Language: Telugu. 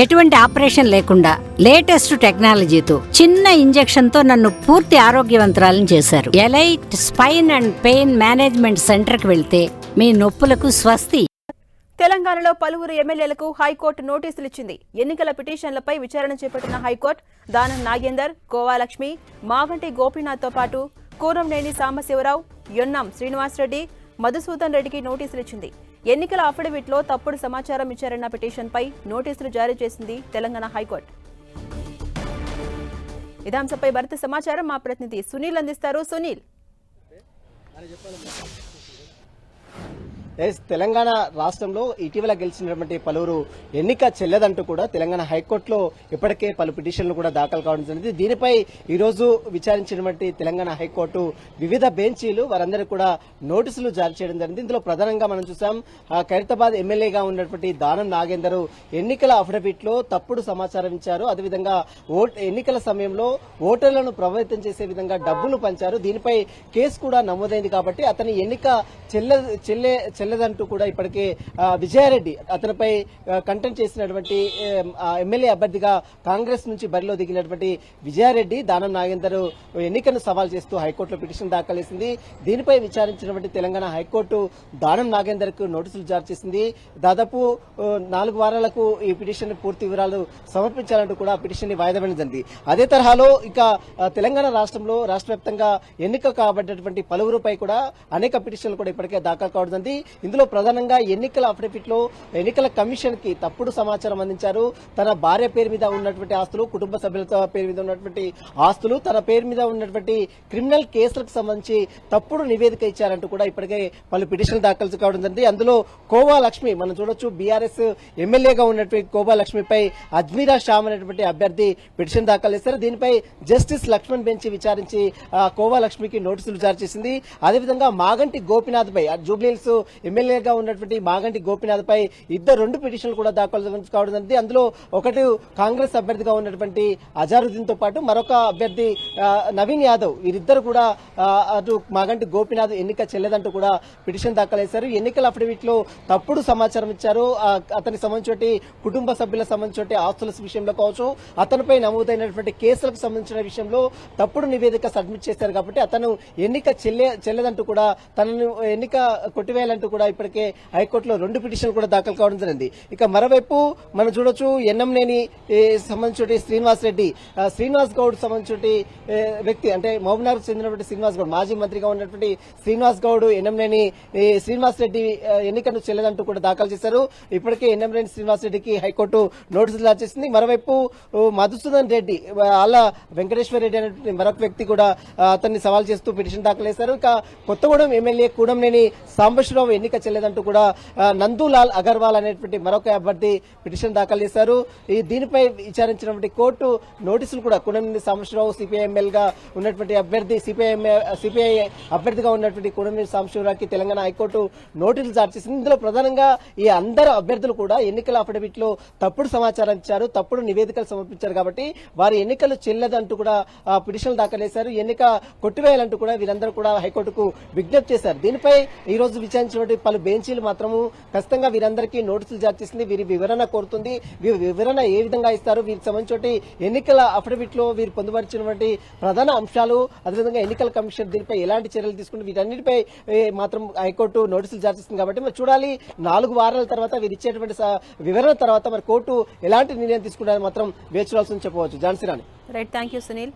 ఎటువంటి ఆపరేషన్ లేకుండా లేటెస్ట్ టెక్నాలజీతో చిన్న ఇంజెక్షన్తో నన్ను పూర్తి ఆరోగ్యవంతరాలను చేశారు. Elite spine and pain management సెంటర్కి వెళ్తే మీ నొప్పులకు స్వస్తి. తెలంగాణలో పలువురు ఎమ్మెల్యేలకు హైకోర్టు నోటీసులు ఇచ్చింది. ఎన్నికల పిటిషన్లపై విచారణ చేపట్టిన హైకోర్టు దానం నాగేందర్ గోవాలక్ష్మి మాగంటి గోపీనాథ్తో పాటు కూరంనేని సాంబశివరావు యొన్నం శ్రీనివాసరెడ్డి మధుసూదన్ రెడ్డికి నోటీసులు ఇచ్చింది. ఎన్నికల అఫిడవిట్లో తప్పుడు సమాచారం ఇచ్చారన్న పిటిషన్పై నోటీసులు జారీ చేసింది తెలంగాణ హైకోర్టు. ఇదే అంశంపై మరింత సమాచారం మా ప్రతినిధి సునీల్ అందిస్తారు. సునీల్. తెలంగాణ రాష్ట్రంలో ఇటీవల గెలిచినటువంటి పలువురు ఎన్నిక చెల్లదంటూ కూడా తెలంగాణ హైకోర్టులో ఇప్పటికే పలు పిటిషన్లు కూడా దాఖలు కావడం జరిగింది. దీనిపై ఈరోజు విచారించినటువంటి తెలంగాణ హైకోర్టు వివిధ బెంచీలు వారందరూ కూడా నోటీసులు జారీ చేయడం జరిగింది. ఇందులో ప్రధానంగా మనం చూసాం ఖైరతాబాద్ ఎమ్మెల్యేగా ఉన్నటువంటి దానం నాగేందర్ ఎన్నికల అఫిడవిట్లో తప్పుడు సమాచారం ఇచ్చారు. అదేవిధంగా ఎన్నికల సమయంలో ఓటర్లను ప్రభావితం చేసే విధంగా డబ్బులు పంచారు. దీనిపై కేసు కూడా నమోదైంది కాబట్టి అతని ఎన్నిక చెల్ల చెల్లె చెల్లదంటూ కూడా ఇప్పటికే విజయారెడ్డి అతనిపై కంటెంట్ చేసినటువంటి ఎమ్మెల్యే అభ్యర్థిగా కాంగ్రెస్ నుంచి బరిలో దిగినటువంటి విజయారెడ్డి దానం నాగేందర్ ఎన్నికను సవాల్ చేస్తూ హైకోర్టులో పిటిషన్ దాఖలు చేసింది దీనిపై విచారించినటువంటి తెలంగాణ హైకోర్టు దానం నాగేందర్కు నోటీసులు జారీ చేసింది. దాదాపు నాలుగు వారాలకు ఈ పిటిషన్ పూర్తి వివరాలు సమర్పించాలంటూ కూడా పిటిషన్ని వాయిదా అదే తరహాలో ఇక తెలంగాణ రాష్ట్రంలో రాష్ట్ర వ్యాప్తంగా ఎన్నిక కాబడ్డటువంటి పలువురుపై కూడా అనేక పిటిషన్లు కూడా ఇప్పటికే దాఖలు కావడం జరిగింది. ఇందులో ప్రధానంగా ఎన్నికల అఫిడవిట్లో ఎన్నికల కమిషన్కి తప్పుడు సమాచారం అందించారు. తన భార్య పేరు మీద ఉన్నటువంటి ఆస్తులు కుటుంబ సభ్యులతో పేరు మీద ఉన్నటువంటి ఆస్తులు తన పేరు మీద ఉన్నటువంటి క్రిమినల్ కేసులకు సంబంధించి తప్పుడు నివేదిక ఇచ్చారంటూ కూడా ఇప్పటికే పలు పిటిషన్లు దాఖలు కావడం జరిగింది. అందులో కోవా లక్ష్మి మనం చూడొచ్చు బీఆర్ఎస్ ఎమ్మెల్యేగా ఉన్నటువంటి కోవా లక్ష్మిపై అజ్మీరా షామ్ అనేటువంటి అభ్యర్థి పిటిషన్ దాఖలు చేశారు. దీనిపై జస్టిస్ లక్ష్మణ్ బెంచ్ విచారించి ఆ, కోవా లక్ష్మికి నోటీసులు జారీ చేసింది. అదేవిధంగా మాగంటి గోపినాథ్ పై జూబ్లీహిల్స్ ఎమ్మెల్యేగా ఉన్నటువంటి మాగంటి గోపినాథ్ పై ఇద్దరు రెండు పిటిషన్లు కూడా దాఖలు కావడం జరిగింది. అందులో ఒకటి కాంగ్రెస్ అభ్యర్థిగా ఉన్నటువంటి అజారుద్దీన్తో పాటు మరొక అభ్యర్థి నవీన్ యాదవ్. వీరిద్దరు కూడా అటు మాగంటి గోపినాథ్ ఎన్నిక చెల్లెదంటూ కూడా పిటిషన్ దాఖలు ఎన్నికల అఫిడవిట్లో తప్పుడు సమాచారం ఇచ్చారు. అతని అతనికి సంబంధించి కుటుంబ సభ్యులకు సంబంధించి ఆస్తుల విషయంలో కావచ్చు అతనిపై నమోదైనటువంటి కేసులకు సంబంధించిన విషయంలో తప్పుడు నివేదిక సబ్మిట్ చేశారు కాబట్టి అతను ఎన్నిక చెల్లె చెల్లదంటూ కూడా తనను ఎన్నిక కొట్టివేయాలంటూ కూడా ఇప్పటికే హైకోర్టులో రెండు పిటిషన్లు కూడా దాఖలు కావడం జరిగింది. ఇక మరోవైపు మనం చూడొచ్చు ఎన్ఎంనేని సంబంధించి శ్రీనివాస్ రెడ్డి. శ్రీనివాస్ గౌడ్ సంబంధించి వ్యక్తి అంటే మహబూబ్నగర్ చెందినటువంటి శ్రీనివాస్ గౌడ్ మాజీ మంత్రిగా ఉన్నటువంటి శ్రీనివాస్ గౌడ్ ఎన్ఎంనేని శ్రీనివాస్ రెడ్డి ఎన్నికను చెల్లదంటూ కూడా దాఖలు చేశారు. ఇప్పటికే ఎన్ఎంనేని శ్రీనివాస్ రెడ్డికి హైకోర్టు నోటీసులు జారీ చేసింది. మరోవైపు మధుసూదన్ రెడ్డి వాళ్ళ వెంకటేశ్వర రెడ్డి అనేటువంటి మరొక వ్యక్తి కూడా అతన్ని సవాల్ చేస్తూ పిటిషన్ దాఖలు చేశారు. ఇక కొత్తగూడెం ఎమ్మెల్యే కూడంనేని సాంబశ్వరరావు ఎన్నిక చెల్లదంటూ కూడా నందులాల్ అగర్వాల్ అనేటువంటి మరొక అభ్యర్థి పిటిషన్ దాఖలు చేశారు. ఈ దీనిపై విచారించినటువంటి కోర్టు నోటీసులు కూడా కూడంనేని సాంబశివరావు సిపిఐఎంఎల్గా ఉన్నటువంటి అభ్యర్థి సిపిఐఎం సిపిఐ అభ్యర్థిగా ఉన్నటువంటి కూడంనేని సాంబశివరావుకి తెలంగాణ హైకోర్టు నోటీసులు జారీ చేసింది. ఇందులో ప్రధానంగా ఈ అందరు అభ్యర్థులు కూడా ఎన్నికల అఫిడవిట్లో తప్పుడు సమాచారం ఇచ్చారు తప్పుడు నివేదికలు సమర్పించారు కాబట్టి వారి ఎన్నికలు చెల్లదంటూ కూడా పిటిషన్లు దాఖలు చేశారు. ఎన్నిక కొట్టివేయాలంటూ కూడా వీరందరూ కూడా హైకోర్టుకు విజ్ఞప్తి చేశారు. దీనిపై ఈ రోజు విచారించినటువంటి పలు బెంచీలు మాత్రము ఖచ్చితంగా వీరందరికీ నోటీసులు జారీ చేసింది వీరి వివరణ కోరుతుంది. వీరి వివరణ ఏ విధంగా ఇస్తారు? వీరికి సంబంధించి ఎన్నికల అఫిడవిట్లో వీరు పొందుపరిచినటువంటి ప్రధాన అంశాలు అదేవిధంగా ఎన్నికల కమిషన్ దీనిపై ఎలాంటి చర్యలు తీసుకుంటే వీటన్నిటిపై మాత్రం హైకోర్టు నోటీసులు జారీ కాబట్టి మరి చూడాలి. నాలుగు వారాల తర్వాత వీరు ఇచ్చేటువంటి వివరణ తర్వాత మరి కోర్టు ఎలాంటి నిర్ణయం తీసుకుంటారని మాత్రం వేచి చూడాల్సింది చెప్పవచ్చు. Jhansi Rani. Right thank you Sunil